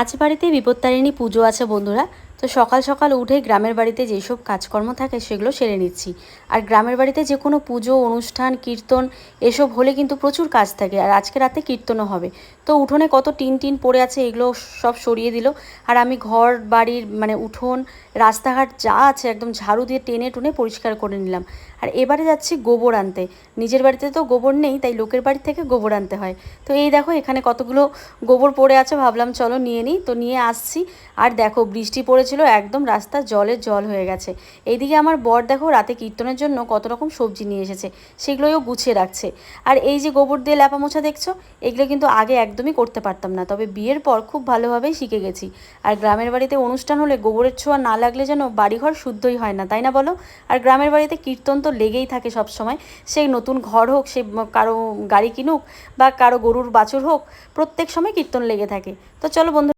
আজ বাড়িতে বিপত্তারিণী পুজো আছে বন্ধুরা। তো সকাল সকাল উঠে গ্রামের বাড়িতে যেসব কাজকর্ম থাকে সেগুলো সেরে নিচ্ছি। আর গ্রামের বাড়িতে যে কোনো পুজো, অনুষ্ঠান, কীর্তন এসব হলে কিন্তু প্রচুর কাজ থাকে আর আজকে রাতে কীর্তনও হবে। তো উঠোনে কত টিন টিন পড়ে আছে এগুলো সব সরিয়ে দিল। আর আমি ঘর, বাড়ির মানে উঠোন, রাস্তাঘাট যা আছে একদম ঝাড়ু দিয়ে টেনে টুনে পরিষ্কার করে নিলাম। আর এবারে যাচ্ছি গোবর আনতে। নিজের বাড়িতে তো গোবর নেই, তাই লোকের বাড়ি থেকে গোবর আনতে হয়। তো এই দেখো এখানে কতগুলো গোবর পড়ে আছে, ভাবলাম চলো নিয়ে নিই। তো নিয়ে আসছি। আর দেখো বৃষ্টি পড়েছিল, একদম রাস্তা জলের জল হয়ে গেছে। এইদিকে আমার বর দেখো রাতে কীর্তনের জন্য কত রকম সবজি নিয়ে এসেছে, সেগুলোও গুছিয়ে রাখছে। আর এই যে গোবর দিয়ে ল্যাপা মোছা দেখছ, এগুলো কিন্তু আগে একদমই করতে পারতাম না, তবে বিয়ের পর খুব ভালোভাবেই শিখে গেছি। আর গ্রামের বাড়িতে অনুষ্ঠান হলে গোবরের ছোঁয়া না লাগলে যেন বাড়িঘর শুদ্ধই হয় না, তাই না বলো? আর গ্রামের বাড়িতে কীর্তন তো লেগেই থাকে সব সময় সেই নতুন ঘর হোক, সে কারও গাড়ি কিনুক বা কারও গরুর বাছুর হোক, প্রত্যেক সময় কীর্তন লেগে থাকে। তো চলো বন্ধু